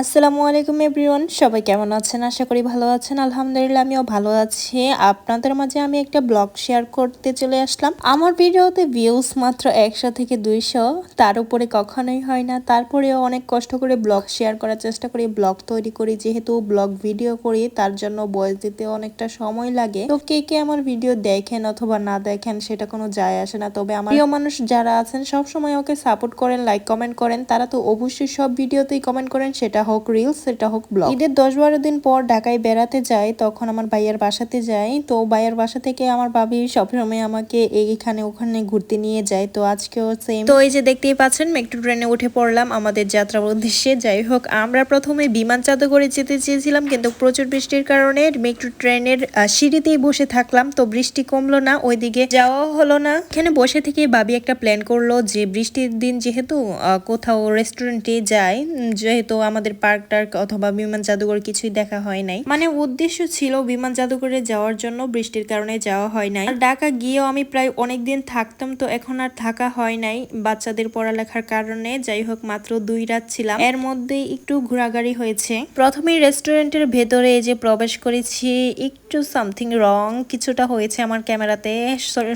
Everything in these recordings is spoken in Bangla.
আসসালামু আলাইকুম এভরিওয়ান, সবাই কেমন আছেন? আশা করি ভালো আছেন। আলহামদুলিল্লাহ, আমিও ভালো আছি। আপনাদের মাঝে আমি একটা ব্লগ শেয়ার করতে চলে আসলাম। আমার ভিডিওতে ভিউজ মাত্র একশো থেকে দুইশো। তার উপরে কখনোই হয় না। তারপরেও অনেক কষ্ট করে ব্লগ শেয়ার করার চেষ্টা করি, ব্লগ তৈরি করি। যেহেতু ব্লগ ভিডিও করি, তার জন্য বয়স দিতে অনেকটা সময় লাগে। তো কে কে আমার ভিডিও দেখেন অথবা না দেখেন, সেটা কোনো যায় আসে না। তবে আমার প্রিয় মানুষ যারা আছেন সব সময় ওকে সাপোর্ট করেন লাইক কমেন্ট করেন। তারা তো অবশ্যই সব ভিডিওতেই কমেন্ট করেন, সেটা হোক রিলস সেটা হোক ব্লগ ঈদের দশ বারো দিন পর ঢাকায় বেড়াতে যাই তখন আমার ভাইয়ার বাসাতে যাই। তো ভাইয়ার বাসা থেকে আমার ভাবি সবসময় আমাকে এইখানে ওখানে ঘুরতে নিয়ে যায়। তো আজকেও সেম তো এই যে দেখতেই পাচ্ছেন মেট্রো ট্রেনে উঠে পড়লাম আমাদের যাত্রার উদ্দেশ্যে। যাই হোক আমরা প্রথমে বিমান চাদু করে যেতে চেয়েছিলাম কিন্তু প্রচুর বৃষ্টির কারণে মেট্রো ট্রেনের সিঁড়িতেই বসে থাকলাম। তো বৃষ্টি কমলো না ওইদিকে যাওয়া হলো না। এখানে বসে থেকে বাবি একটা প্ল্যান করল যে বৃষ্টির দিন যেহেতু কোথাও রেস্টুরেন্টে উম, যেহেতু আমাদের পার্ক টার্ক অথবা বিমান জাদুঘর কিছুই দেখা হয় নাই। মানে উদ্দেশ্য ছিল বিমান জাদুঘরে যাওয়ার জন্য বৃষ্টির কারণে যাওয়া হয় নাই। আর ঢাকা গিয়েও আমি প্রায় অনেক দিন থাকতাম, তো এখন আর থাকা হয় নাই। বাচ্চাদের পড়ালেখার কারণে যাই হোক মাত্র দুই রাত ছিলাম। এর মধ্যে একটু ঘোরাঘুরি হয়েছে। প্রথমেই রেস্টুরেন্টের ভেতরে যে প্রবেশ করেছি, একটু সামথিং রং কিছুটা হয়েছে আমার ক্যামেরাতে।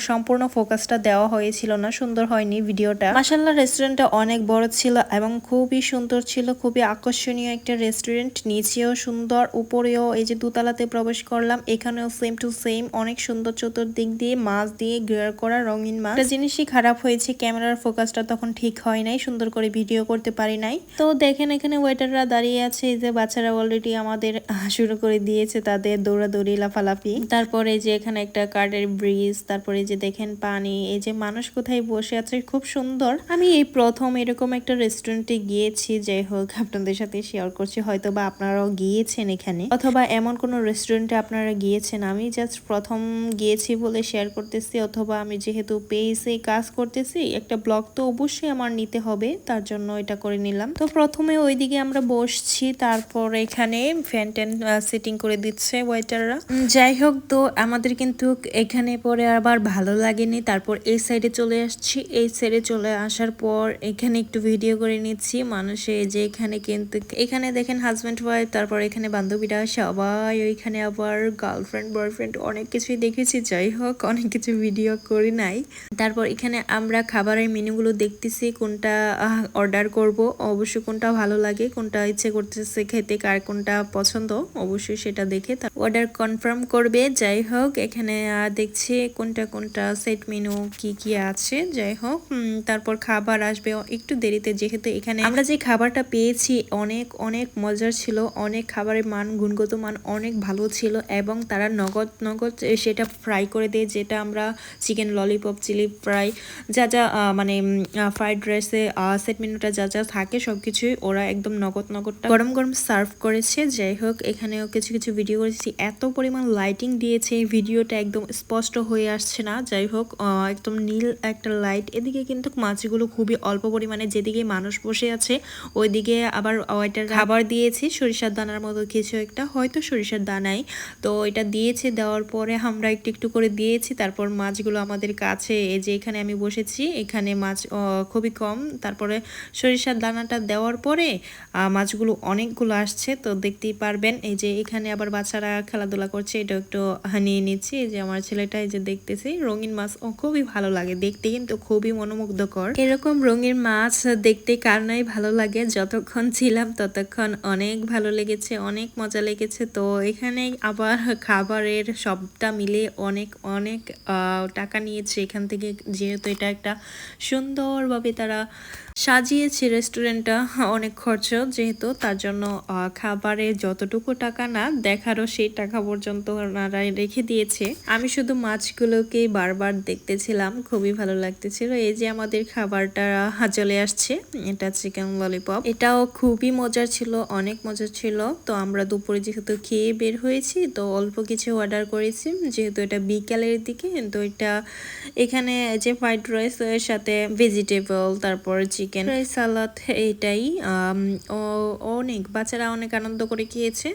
সম্পূর্ণ ফোকাসটা দেওয়া হয়েছিল না, সুন্দর হয়নি ভিডিওটা। মাসাল্লাহ রেস্টুরেন্টটা অনেক বড় ছিল এবং খুবই সুন্দর ছিল, খুবই আকর্ষণীয় একটা রেস্টুরেন্ট নিচেও সুন্দর, উপরেও এই যে দুতলাতে প্রবেশ করলাম, এখানেও সেম টু সেম অনেক সুন্দর চতুর্দিক দিয়ে মাছ দিয়ে গ্রেয়ার করা রঙিন মাছ। একটা জিনিসই খারাপ হয়েছে ক্যামেরার ফোকাসটা তখন ঠিক হয় নাই, সুন্দর করে ভিডিও করতে পারি নাই। তো দেখেন এখানে ওয়েটাররা দাঁড়িয়ে আছে, এই যে বাচ্চারা অলরেডি আমাদের শুরু করে দিয়েছে তাদের দৌড়াদৌড়ি, লাফালাফি। তারপরে যে এখানে একটা কার্ডের ব্রিজ তারপরে যে দেখেন পানি, এই যে মানুষ কোথায় বসে আছে, খুব সুন্দর। আমি এই প্রথম এরকম একটা রেস্টুরেন্টে গিয়েছি, যাই হোক, আপনাদের সাথে শেয়ার করছি হয়তো বা আপনারাও গিয়েছেন এখানে, অথবা এমন কোনো রেস্টুরেন্টে আপনারা গিয়েছেন, আমি জাস্ট প্রথম গিয়েছি বলে শেয়ার করতেছি, অথবা আমি যেহেতু পেয়েছি কাজ করতেছি, একটা ব্লগ তো অবশ্যই আমার নিতে হবে, তার জন্য এটা করে নিলাম। তো প্রথমে ওইদিকে আমরা বসছি, তারপর এখানে ফ্যান ট্যান সেটিং করে দিচ্ছে ওয়েটাররা যাই হোক তো, আমাদের কিন্তু এখানে পরে আবার ভালো লাগেনি, তারপর এই সাইডে চলে আসছি, এই সাইডে চলে আসার পর এখানে একটু ভিডিও করে নিচ্ছি, মানুষে যে এখানে কিন্তু এখানে দেখেন হাজব্যান্ড ওয়াইফ তারপর এখানে বান্ধবীরা, সবাই ওইখানে আবার গার্লফ্রেন্ড বয়ফ্রেন্ড অনেক কিছুই দেখেছি, যাই হোক, অনেক কিছু ভিডিও করি নাই। তারপর এখানে আমরা খাবারের মেনুগুলো দেখতেছি, কোনটা অর্ডার করব, অবশ্যই কোনটা ভালো লাগে, কোনটা ইচ্ছে করতেছে খেতে, কার কোনটা পছন্দ, অবশ্যই সেটা দেখে তার অর্ডার কনফার্ম করবে, যাই হোক, এখানে দেখছি কোনটা কোনটা সেট মেনু কি কি আছে, যাই হোক তারপর খাবার আসবে, একটু দেরিতে, যেহেতু এখানে আমরা যে খাবারটা পেয়েছি অনেক অনেক মজার ছিল, অনেক খাবারের মান, গুণগত মান অনেক ভালো ছিল এবং তারা নগদ নগদ সেটা ফ্রাই করে দেয়, যেটা আমরা চিকেন ললিপপ চিলি ফ্রাই যা যা মানে ফ্রাইড রাইসে সেট মেনুটা যা যা থাকে সব কিছুই ওরা একদম নগদ, নগদটা গরম গরম সার্ভ করেছে। যাই হোক, এখানেও কিছু কিছু ভিডিও করেছি। এত পরিমাণ লাইটিং দিয়েছে ভিডিওটা একদম স্পষ্ট হয়ে আসছে না। যাই হোক একদম নীল একটা লাইট এদিকে কিন্তু মাছগুলো খুবই অল্প পরিমাণে, যেদিকে মানুষ বসে আছে, ওইদিকে আবার ওইটার খাবার দিয়েছি, সরিষার দানার মতো কিছু একটা, হয়তো সরিষার দানাই। তো এটা দিয়েছে, দেওয়ার পরে আমরা একটু একটু করে দিয়েছি, তারপর মাছগুলো আমাদের কাছে, এই যে এখানে আমি বসেছি, এখানে মাছ খুবই কম। তারপরে সরিষার দানাটা দেওয়ার পরে মাছগুলো অনেকগুলো আসছে, তো দেখতেই পারবেন, এই যে এখানে আবার বাচ্চারা খেলাধুলা করছে, এটা একটু নিয়ে নিচ্ছি, এই যে আমার ছেলেটা এই যে দেখতেছি, রঙিন মাছ, ও খুবই ভালো লাগে, দেখতে কিন্তু খুবই মনোমুগ্ধকর। এরকম রঙিন মাছ দেখতে কার নাই ভালো লাগে, যতক্ষণ ছিলাম ততক্ষণ অনেক ভালো লেগেছে, অনেক মজা লেগেছে। তো এখানে আবার খাবারের সবটা মিলে অনেক অনেক টাকা নিয়েছে। এখান থেকে যেহেতু এটা একটা সুন্দরভাবে তারা সাজিয়েছে রেস্টুরেন্টটা। অনেক খরচ যেহেতু, তার জন্য খাবারে যতটুকু টাকা না, দেখারও সেই টাকা পর্যন্ত ওনারা রেখে দিয়েছে। আমি শুধু মাছগুলোকেই বারবার দেখতেছিলাম, খুবই ভালো লাগতেছিল। এই যে আমাদের খাবারটা চলে আসছে, এটা চিকেন ললিপপ। এটাও খুবই মজার ছিল, অনেক মজার ছিল। তো আমরা দুপুরে যেহেতু খেয়ে বের হয়েছি, তো অল্প কিছু অর্ডার করেছি। যেহেতু এটা বিকালের দিকে, তো এটা এখানে যে ফ্রাইড রাইস এর সাথে ভেজিটেবল, তারপর চিকেন চিকেন। ফ্রাই সালাদ ও, অনেক, বাচ্চারা অনেক আনন্দ করে খেয়েছে।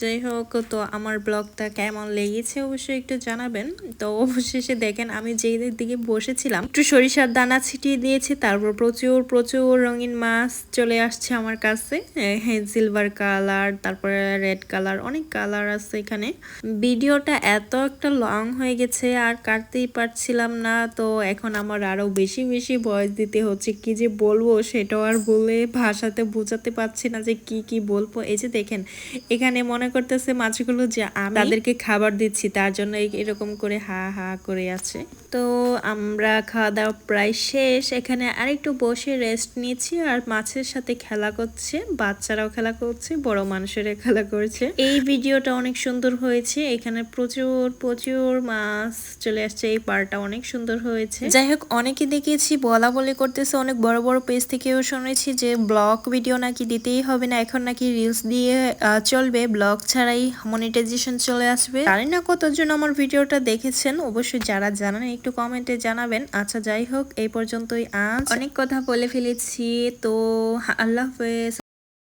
যাই হোক, তো আমার ব্লগটা কেমন লেগেছে অবশ্যই একটু জানাবেন। তো অবশেষে দেখেন, আমি যেই দিকে বসেছিলাম, একটু সরিষার দানা ছিটিয়ে দিয়েছি, তারপর প্রচুর প্রচুর রঙিন মাছ চলে আসছে আমার কাছে। হ্যাঁ সিলভার কালার তারপরে রেড কালার অনেক কালার আছে এখানে। ভিডিওটা এত একটা লং হয়ে গেছে, আর কাটতেই পারছিলাম না। তো এখন আমার আরও বেশি বেশি ভয়েস দিতে হচ্ছে, কি যে বলব সেটাও আর বলে ভাষাতে বোঝাতে পারছি না যে কি কি বলব। এই যে দেখেন, এখানে মনে করতেছে মাছগুলো যে আমি তাদেরকে খাবার দিচ্ছি, তার জন্য এরকম করে হা হা করে আছে। তো আমরা খাওয়া দাওয়া প্রায় শেষ। এখানে আরেকটু বসে রেস্ট নিচ্ছি আর মাছের সাথে খেলা করছে, বাচ্চারাও খেলা করছে, বড় মানুষেরা খেলা করছে। এই ভিডিওটা অনেক সুন্দর হয়েছে। এখানে প্রচুর প্রচুর মাছ চলে আসছে। এই পার্টটা অনেক সুন্দর হয়েছে। যাই হোক, অনেকে দেখেছি বলা বলি করতেছে, অনেক বড় বড় পেজ থেকেও শুনেছি যে ব্লগ ভিডিও নাকি দিতেই হবে না, এখন নাকি রিলস দিয়ে চলবে। ব্লগ ছাড়াই মনিটাইজেশন চলে আসবে। জানি না কতজন আমার ভিডিওটা দেখেছেন, অবশ্যই যারা জানেন একটু কমেন্টে জানাবেন। আচ্ছা যাই হোক, এই পর্যন্তই আজ। অনেক কথা বলে ফেলেছি, তো আল্লাহ হাফেজ।